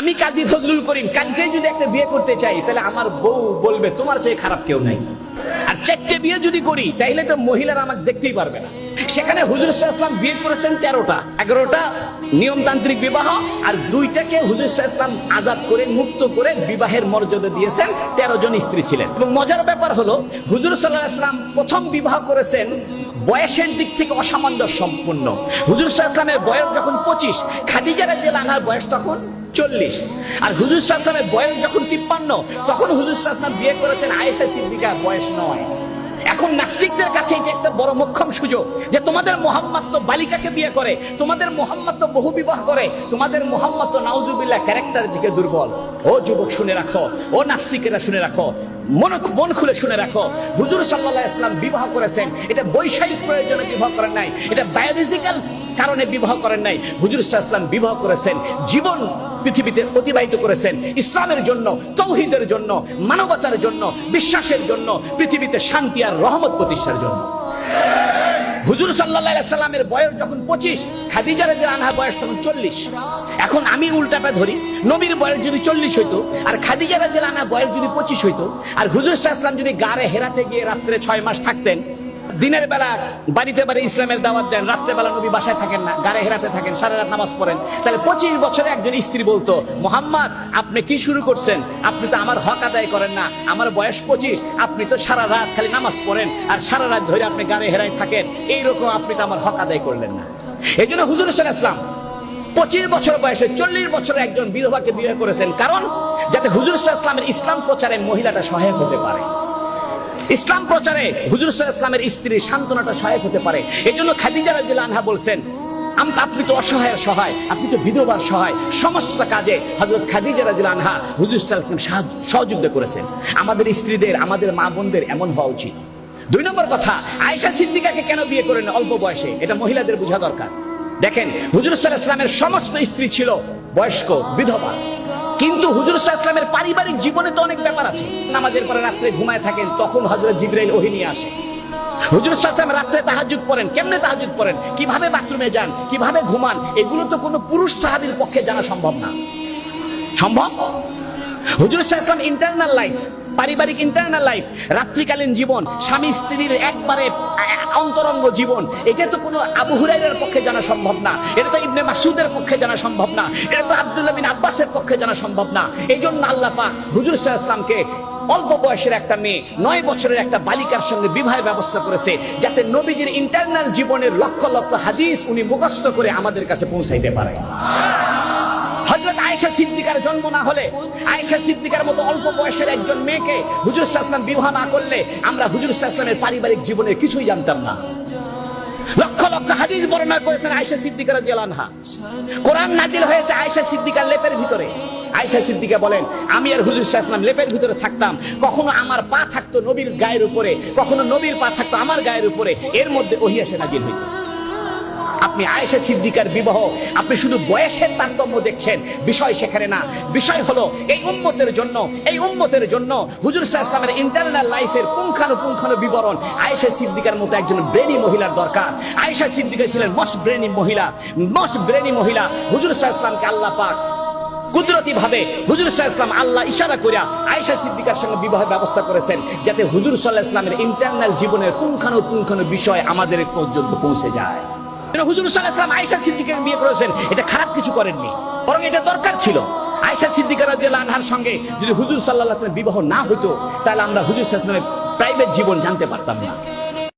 আমি কাজী ফজলুল করিম কালকে যদি একটা বিয়ে করতে চাই, তাহলে আমার বউ বলবে, তোমার চেয়ে খারাপ কেউ নাই। আর চারটে বিয়ে যদি করি, তাইলে তো মহিলারা আমাকে দেখতেই পারবে না। সেখানে হুজুর ইসলাম বিয়ে করেছেন তেরোটা। এগারোটা নিয়মতান্ত্রিক বিবাহ, আর দুইটাকে হুজুর ইসলাম আজাদ করে, মুক্ত করে বিবাহের মর্যাদা দিয়েছেন, তেরো জন স্ত্রী ছিলেন। এবং মজার ব্যাপার হলো, হুজুর সাল্লাহ ইসলাম প্রথম বিবাহ করেছেন, বয়সের দিক থেকে অসামঞ্জস্য সম্পূর্ণ। হুজুর ইসলামের বয়স যখন পঁচিশ খাদিজা রাজিয়াল আনহার বয়স তখন চল্লিশ। আর হুজুর সাহসামের বয়স যখন তিপ্পান্ন, তখন হুজুর সাহসাম বিয়ে করেছেন আয়েশা সিদ্দিকার, বয়স নয়। এখন নাস্তিকদের কাছে এটা একটা বড় মোক্ষম সুযোগ যে তোমাদের মোহাম্মদ তো বালিকাকে বিয়ে করে, তোমাদের মোহাম্মদ তো বহু বিবাহ করে, তোমাদের মোহাম্মদ তো নাউজুবিল্লাহ ক্যারেক্টারের দিকে দুর্বল। ও যুবক শুনে রাখো, ও নাস্তিকেরা শুনে রাখো, মন মন খুলে শুনে রাখো। হুজুর সাল্লাহ ইসলাম বিবাহ করেছেন, এটা বৈষয়িক প্রয়োজনে বিবাহ করেন নাই, এটা বায়োলজিক্যাল কারণে বিবাহ করেন নাই। হুজুর ইসলাম বিবাহ করেছেন, জীবন পৃথিবীতে অতিবাহিত করেছেন, ইসলামের জন্য, তৌহিদের জন্য, মানবতার জন্য, বিশ্বাসের জন্য, পৃথিবীতে শান্তি আর রহমত প্রতিষ্ঠার জন্য। হুজুর সাল্লামের বয়স যখন পঁচিশ, খাদিজা রাজা আনহা বয়স তখন চল্লিশ। এখন আমি উল্টাটা ধরি, নবীর বয়স যদি চল্লিশ হইতো, আর খাদিজা রাজা আনহা বয়স যদি পঁচিশ হইতো, আর হুজুর সাল্লাম যদি গাড়ে হেরাতে গিয়ে রাত্রে ছয় মাস থাকতেন দিনের বেলা বাড়িতে বাড়ি ইসলামের দাওয়াত দেন রাত্রে বেলা নবী বাসায় থাকেন না, গাড়ে হেরাতে থাকেন, সারা রাত নামাজ পড়েন। তাহলে পঁচিশ বছরে একজন স্ত্রী বলতো, মোহাম্মদ, আপনি কি শুরু করছেন? আপনি তো আমার হক আদায় করেন না, আমার বয়স পঁচিশ, আপনি তো সারা রাত খালি নামাজ পড়েন আর সারা রাত ধরে আপনি গাড়ে হেরাই থাকেন, এইরকম আপনি তো আমার হক আদায় করলেন না। এই জন্য হুজুর ইসলাম পঁচিশ বছর বয়সে চল্লিশ বছরে একজন বিধবাকে বিয়ে করেছেন। কারণ যাতে হুজুর ইসলামের ইসলাম প্রচারে মহিলাটা সহায়ক হতে পারে। ইসলাম প্রচারে হুজুর ইসলামের স্ত্রী সান্ত্বনাটা সহায়ক হতে পারে। এই জন্য খাদিজা রাজিল আনহা বলছেন আপনি তো অসহায়ের সহায়, আপনি তো বিধবার সহায়। সমস্ত কাজে হজরত খাদিজা রাজিল আনহা হুজুর ইসলাম সহযোগিতা করেছেন। আমাদের স্ত্রীদের, আমাদের মা বোনদের এমন হওয়া উচিত। দুই নম্বর কথা, আয়েশা সিদ্দিকাকে কেন বিয়ে করেন অল্প বয়সে? এটা মহিলাদের বোঝা দরকার। দেখেন, হুজুর ইসলামের সমস্ত স্ত্রী ছিল বয়স্ক, বিধবা। কিন্তু হুজুর ইসলামের পারিবারিক জীবনে তো অনেক ব্যাপার আছে। নামাজের পরে রাত্রে ঘুমায় থাকেন, তখন হজরত জিব্রাইল ওহি নিয়ে আসে। হুজুর ইসলাম রাত্রে তাহাজুদ পড়েন। কেমনে তাহাজুদ পড়েন? কীভাবে বাথরুমে যান? কীভাবে ঘুমান? এগুলো তো কোনো পুরুষ সাহাবির পক্ষে জানা সম্ভব না। সম্ভব? হুজুর ইসলাম ইন্টারনাল লাইফ পারিবারিক ইন্টারনাল লাইফ রাত্রিকালীন জীবন, স্বামী স্ত্রীর একবারে অন্তরঙ্গ জীবন। এটা তো কোনো আবু হুরাইরের পক্ষে জানা সম্ভব না। এটা তো ইবনে মাসুদের পক্ষে জানা সম্ভব না। এটা তো আব্দুল্লাহ বিন আব্বাসের পক্ষে জানা সম্ভব না। এই জন্য আল্লাহ পাক হুজুর ইসলামকে অল্প বয়সের একটা মেয়ে, নয় বছরের একটা বালিকার সঙ্গে বিবাহের ব্যবস্থা করেছে, যাতে নবীজির ইন্টারনাল জীবনের লক্ষ লক্ষ হাদিস উনি মুখস্থ করে আমাদের কাছে পৌঁছাইতে পারে। আয়েশা সিদ্দিকার জন্ম না হলে, আয়েশা সিদ্দিকার মতো অল্প বয়সের একজন মেয়েকে হুজুর সাহসালাম বিবাহ না করলে আমরা হুজুর সাহসালামের পারিবারিক জীবনে কিছুই জানতাম না। লক্ষ লক্ষ হাদিস বর্ণনা করেছেন আয়েশা সিদ্দিকার জেলানহা কোরআন নাজিল হয়েছে আয়েশা সিদ্দিকার লেপের ভিতরে। আয়েশা সিদ্দিকা বলেন, আমি আর হুজুর সাহসালাম লেপের ভিতরে থাকতাম। কখনো আমার পা থাকতো নবীর গায়ের উপরে, কখনো নবীর পা থাকতো আমার গায়ের উপরে। এর মধ্যে ওহিয়াসে নাজিল হইতো। আপনি আয়েশা সিদ্দিকার বিবাহ, আপনি শুধু বয়সের তারতম্য দেখছেন। বিষয় সেখানে না। বিষয় হলো, এই উম্মতের জন্য, এই উম্মতের জন্য হুজুর ইসলামের ইন্টারনাল লাইফের পুঙ্খানুপুঙ্খানু বিবরণ আয়েশা সিদ্দিকার মতো একজন ব্রেনি মহিলার দরকার। আয়েশা সিদ্দিকা ছিলেন মস্ট ব্রেনি মহিলা মস্ট ব্রেনি মহিলা। হুজুর ইসলামকে আল্লাহ পাক কুদরতি ভাবে হুজুর সাহা ইসলাম আল্লাহ ইশারা করিয়া আয়েশা সিদ্দিকার সঙ্গে বিবাহের ব্যবস্থা করেছেন, যাতে হুজুর সাল্লাহ ইসলামের ইন্টারনাল জীবনের পুঙ্খানুপুঙ্খানু বিষয় আমাদের পর্যন্ত পৌঁছে যায়। হুজুর সাল্লাহাম আয়সা সিদ্দিকে বিয়ে করেছেন। এটা খারাপ কিছু করেননি। বরং এটা দরকার ছিল। আয়সা সিদ্দিকার রাজিয়াল আনহার সঙ্গে যদি হুজুর সাল্লাহ বিবাহ না হতো তাহলে আমরা হুজুর সাল্লামের প্রাইভেট জীবন জানতে পারতাম না।